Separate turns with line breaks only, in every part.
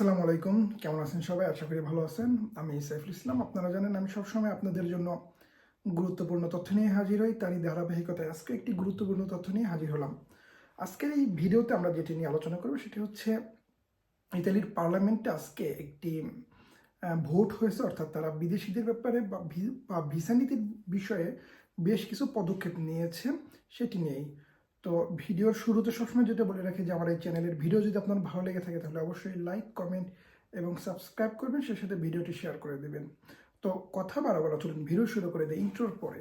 আসসালামু আলাইকুম। কেমন আছেন সবাই? আশা করি ভালো আছেন। আমি সাইফুল ইসলাম। আপনারা জানেন, আমি সবসময় আপনাদের জন্য গুরুত্বপূর্ণ তথ্য নিয়ে হাজির হই। তারই ধারাবাহিকতায় আজকে একটি গুরুত্বপূর্ণ তথ্য নিয়ে হাজির হলাম। আজকের এই ভিডিওতে আমরা যেটি নিয়ে আলোচনা করব, সেটি হচ্ছে ইতালির পার্লামেন্টে আজকে একটি ভোট হয়েছে। অর্থাৎ তারা বিদেশিদের ব্যাপারে বা ভিসা নীতির বিষয়ে বেশ কিছু পদক্ষেপ নিয়েছে। সেটি নিয়েই তো ভিডিওর শুরুতে সবসময় যেটা বলে রাখি যে আমার এই চ্যানেলের ভিডিও যদি আপনার ভালো লেগে থাকে তাহলে অবশ্যই লাইক, কমেন্ট এবং সাবস্ক্রাইব করবেন, সেই সাথে ভিডিওটি শেয়ার করে দেবেন। তো কথা বাড়াবার চলুন ভিডিও শুরু করে দেয় ইন্ট্রোর পরে।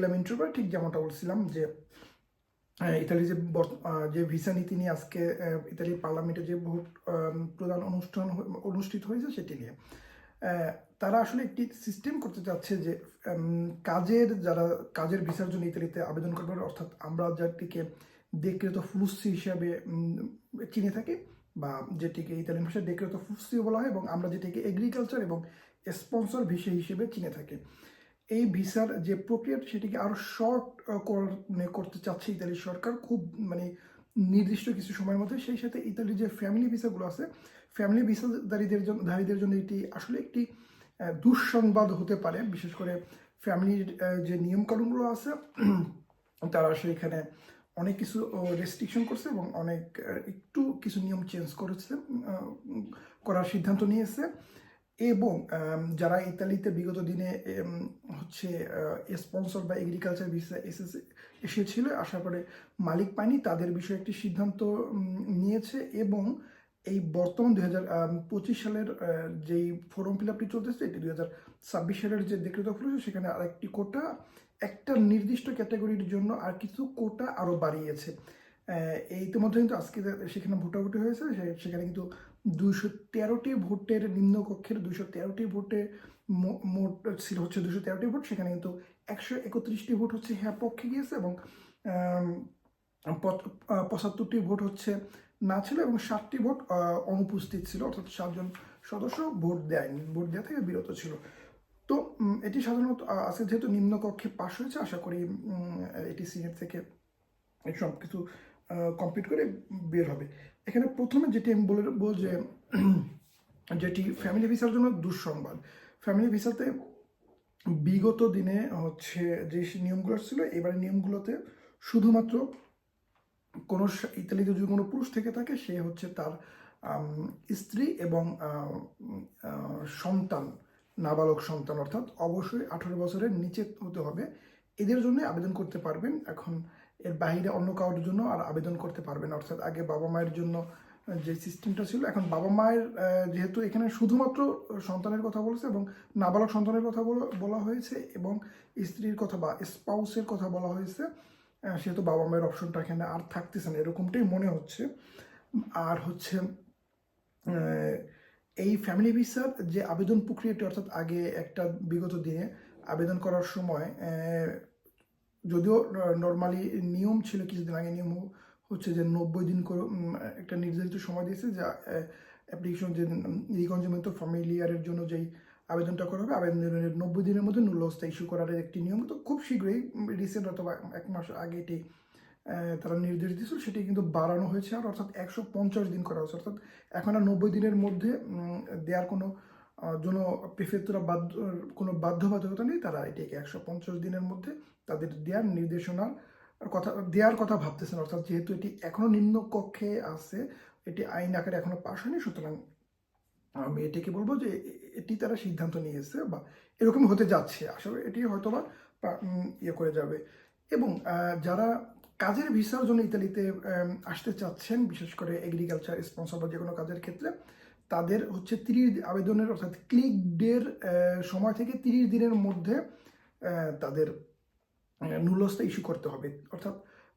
এলাম ইন্ট্রোবার ঠিক যেমনটা বলছিলাম যে আহ, ইতালি যে যে ভিসা নীতি নিয়ে আজকে ইতালির পার্লামেন্টে যে ভোট প্রধান অনুষ্ঠান অনুষ্ঠিত হয়েছে সেটি নিয়ে। তারা আসলে একটি সিস্টেম করতে চাচ্ছে যে কাজের যারা কাজের ভিসার জন্য ইতালিতে আবেদন করবে অর্থাৎ আমরা যাটিকে ডেক্রেত ফুলুসি হিসাবে চিনে থাকি বা যেটিকে ইতালিয়ান ভাষায় ডেক্রেত ফুলুসিও বলা হয় এবং আমরা যেটিকে এগ্রিকালচার এবং স্পন্সর ভিসা হিসেবে চিনে থাকি। এই ভিসার যে প্রক্রিয়া সেটিকে আরও শর্ট করতে চাচ্ছে ইতালির সরকার, খুব মানে নির্দিষ্ট কিছু সময়ের মধ্যে। সেই সাথে ইতালির যে ফ্যামিলি ভিসাগুলো আছে ফ্যামিলি ভিসা ভিসাধারীদের জন্য ধারীদের জন্য এটি আসলে একটি দুঃসংবাদ হতে পারে। বিশেষ করে ফ্যামিলির যে নিয়মকানুনগুলো আছে, তারা সেখানে অনেক কিছু রেস্ট্রিকশন করছে এবং অনেক একটু কিছু নিয়ম চেঞ্জ করেছে করার সিদ্ধান্ত নিয়েছে। এবং যারা ইতালিতে বিগত দিনে হচ্ছে স্পন্সর বা এগ্রিকালচার ভিসা এসেছে, এসেছিল আশা করে মালিক পায়নি, তাদের বিষয়ে একটি সিদ্ধান্ত নিয়েছে এবং এই বর্তমান দুই হাজার পঁচিশ সালের যেই ফর্ম ফিল আপটি চলতেছে, এটি দুই হাজার ছাব্বিশ সালের যে দেখৃত ফল সেখানে আরেকটি কোটা, একটা নির্দিষ্ট ক্যাটাগরির জন্য আর কিছু কোটা আরও বাড়িয়েছে। এই ইতিমধ্যে কিন্তু আজকে সেখানে ভোটাভুটি হয়েছে সেখানে কিন্তু দুইশো তেরোটি ভোটের নিম্নকক্ষের দুইশো তেরোটি ভোটে মোট হচ্ছে দুশো তেরোটি ভোট, সেখানে কিন্তু একশো একত্রিশটি ভোট হচ্ছে হ্যাঁ পক্ষে গিয়েছে এবং পঁচাত্তরটি ভোট হচ্ছে না ছিল এবং সাতটি ভোট অনুপস্থিত ছিল, অর্থাৎ সাতজন সদস্য ভোট দেয়নি, ভোট দেওয়া থেকে বিরত ছিল। তো এটি সাধারণত আজকে যেহেতু নিম্নকক্ষে পাশ হয়েছে, আশা করি এটি সিনেট থেকে সব কিছু কমপ্লিট করে বের হবে। এখানে প্রথমে যেটি আমি বলব যে, যেটি ফ্যামিলি ভিসার জন্য দুঃসংবাদ। ফ্যামিলি ভিসাতে বিগত দিনে হচ্ছে যে নিয়মগুলো ছিল এবারে নিয়মগুলোতে শুধুমাত্র কোনো ইতালিতে যদি কোনো পুরুষ থেকে থাকে, সে হচ্ছে তার স্ত্রী এবং সন্তান, নাবালক সন্তান অর্থাৎ অবশ্যই আঠারো বছরের নিচে হতে হবে। এদের জন্য আবেদন করতে পারবেন। এখন এর বাইরে অন্য কারোর জন্য আর আবেদন করতে পারবেন অর্থাৎ আগে বাবা মায়ের জন্য যে সিস্টেমটা ছিল, এখন বাবা মায়ের যেহেতু এখানে শুধুমাত্র সন্তানের কথা বলেছে এবং নাবালক সন্তানের কথা বলা- হয়েছে এবং স্ত্রীর কথা বা স্পাউসের কথা বলা হয়েছে সেহেতু বাবা মায়ের অপশনটা এখানে আর থাকতেছে না, এরকমটাই মনে হচ্ছে। আর হচ্ছে এই ফ্যামিলি ভিসার যে আবেদন প্রক্রিয়াটি, অর্থাৎ আগে একটা বিগত দিনে আবেদন করার সময় যদিও নর্মালি নিয়ম ছিল কিছুদিন আগে, নিয়ম হচ্ছে যে নব্বই দিন করে একটা নির্ধারিত সময় দিয়েছে যা অ্যাপ্লিকেশন যে রিকনজিউমেন্ট ফ্যামিলিয়ারের জন্য যেই আবেদনটা করা হবে, আবেদনের নব্বই দিনের মধ্যে নুলস্তা ইস্যু করার একটি নিয়ম। তো খুব শীঘ্রই রিসেন্ট অথবা এক মাস আগে এটি তারা নির্দেশ দিয়েছিল, সেটি কিন্তু বাড়ানো হয়েছে। আর অর্থাৎ একশো পঞ্চাশ দিন করা হয়েছে। অর্থাৎ এখন আর নব্বই দিনের মধ্যে দেওয়ার কোনো জন্য প্রেফেক্টরা বাধ্য কোনো বাধ্যবাধকতা নেই, তারা এটিকে একশো পঞ্চাশ দিনের মধ্যে তাদের দেওয়ার নির্দেশনার কথা, দেওয়ার কথা ভাবতেছেন। অর্থাৎ যেহেতু এটি এখনও নিম্ন কক্ষে আছে, এটি আইন আকারে এখনও পাশ হয়নি, সুতরাং আমি এটাকে বলব যে এটি তারা সিদ্ধান্ত নিয়েছে বা এরকম হতে যাচ্ছে। আসলে এটি হয়তো বা ইয়ে করে যাবে। এবং যারা কাজের ভিসার জন্য ইতালিতে আসতে চাচ্ছেন, বিশেষ করে এগ্রিকালচার স্পন্সর বা যে কোনো কাজের ক্ষেত্রে তাদের হচ্ছে তিরিশ আবেদনের অর্থাৎ ক্লিক ডের সময় থেকে তিরিশ দিনের মধ্যে তাদের নুলসটা ইস্যু করতে হবে। অর্থাৎ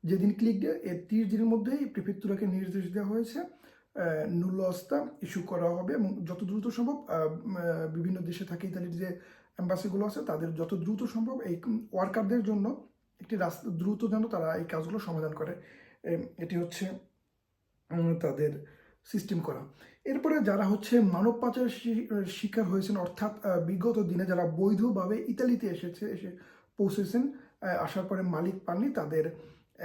যেদিন ক্লিক ডে এর তিরিশ দিনের মধ্যেই প্রিফেক্টুরাকে নির্দেশ দেওয়া হয়েছে নুলসটা ইস্যু করা হবে এবং যত দ্রুত সম্ভব বিভিন্ন দেশে থাকে ইতালির যে অ্যাম্বাসিগুলো আছে, তাদের যত দ্রুত সম্ভব এই ওয়ার্কারদের জন্য একটি রাস্তা দ্রুত যেন তারা এই কাজগুলো সমাধান করে। এটি হচ্ছে তাদের সিস্টেম করা। এরপরে যারা হচ্ছে মানব পাচার শিকার হয়েছেন, অর্থাৎ বিগত দিনে যারা বৈধভাবে ইতালিতে এসেছে, এসে পৌঁছেছেন আসার পরে মালিক পাননি, তাদের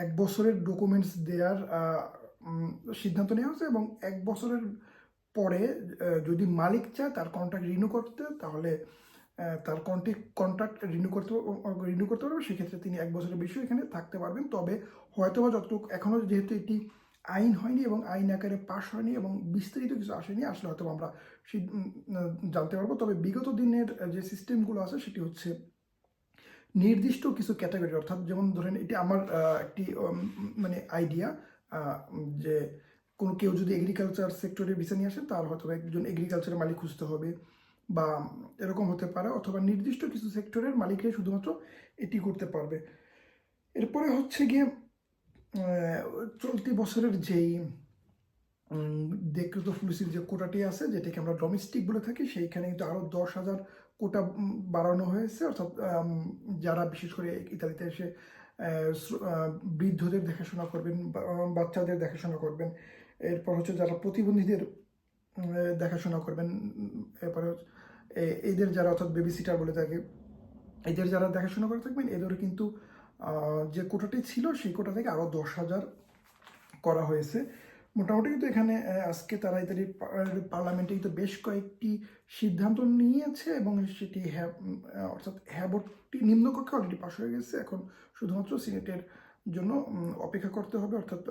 এক বছরের ডকুমেন্টস দেওয়ার সিদ্ধান্ত নেওয়া হয়েছে এবং এক বছরের পরে যদি মালিক চায় তার কন্ট্রাক্ট রিনিউ করতে, তাহলে তার কন্ট্রাক্ট কন্ট্রাক্ট রিনিউ করতে রিনিউ করতে পারবে। সেক্ষেত্রে তিনি এক বছরের বেশি এখানে থাকতে পারবেন। তবে হয়তোবা যতটুকু এখনও যেহেতু এটি আইন হয়নি এবং আইন আকারে পাশ হয়নি এবং বিস্তারিত কিছু আসেনি, আসলে হয়তো আমরা জানতে পারব। তবে বিগত দিনের যে সিস্টেমগুলো আছে সেটি হচ্ছে নির্দিষ্ট কিছু ক্যাটাগরি অর্থাৎ যেমন ধরেন এটি আমার একটি মানে আইডিয়া যে কোনো কেউ যদি এগ্রিকালচার সেক্টরে ভিসা নিয়ে আসে, তার হয়তো একজন এগ্রিকালচারের মালিক খুঁজতে হবে বা এরকম হতে পারে, অথবা নির্দিষ্ট কিছু সেক্টরের মালিকরাই শুধুমাত্র এটি করতে পারবে। এরপরে হচ্ছে গিয়ে চলতি বছরের যেই দেখৃত ফুলসির যে কোটাটি আছে, যেটাকে আমরা ডোমেস্টিক বলে থাকি, সেইখানে কিন্তু আরও দশ হাজার কোটা বাড়ানো হয়েছে। অর্থাৎ যারা বিশেষ করে ইতালিতে এসে বৃদ্ধদের দেখাশোনা করবেন বাচ্চাদের দেখাশোনা করবেন। এরপর হচ্ছে যারা প্রতিবন্ধীদের দেখাশোনা করবেন এরপরে এদের যারা অর্থাৎ বেবি সিটার বলে থাকে, এদের যারা দেখাশোনা করে থাকবেন এদের কিন্তু যে কোটাটি ছিল সেই কোটা থেকে আরও দশ হাজার করা হয়েছে। মোটামুটি কিন্তু এখানে আজকে তারা ইত্যাদি পার্লামেন্টে কিন্তু বেশ কয়েকটি সিদ্ধান্ত নিয়েছে এবং সেটি হ্যাব অর্থাৎ হ্যাবটি নিম্নকক্ষে অলরেডি পাশ হয়ে গেছে। এখন শুধুমাত্র সিনেটের জন্য অপেক্ষা করতে হবে। অর্থাৎ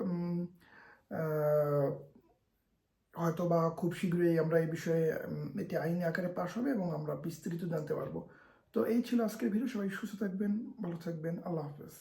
হয়তো বা খুব শীঘ্রই আমরা এই বিষয়ে এটি আইনি আকারে পাশ হবে এবং আমরা বিস্তারিত জানতে পারব। তো এই ছিল আজকের ভিডিও। সবাই সুস্থ থাকবেন ভালো থাকবেন। আল্লাহ হাফেজ।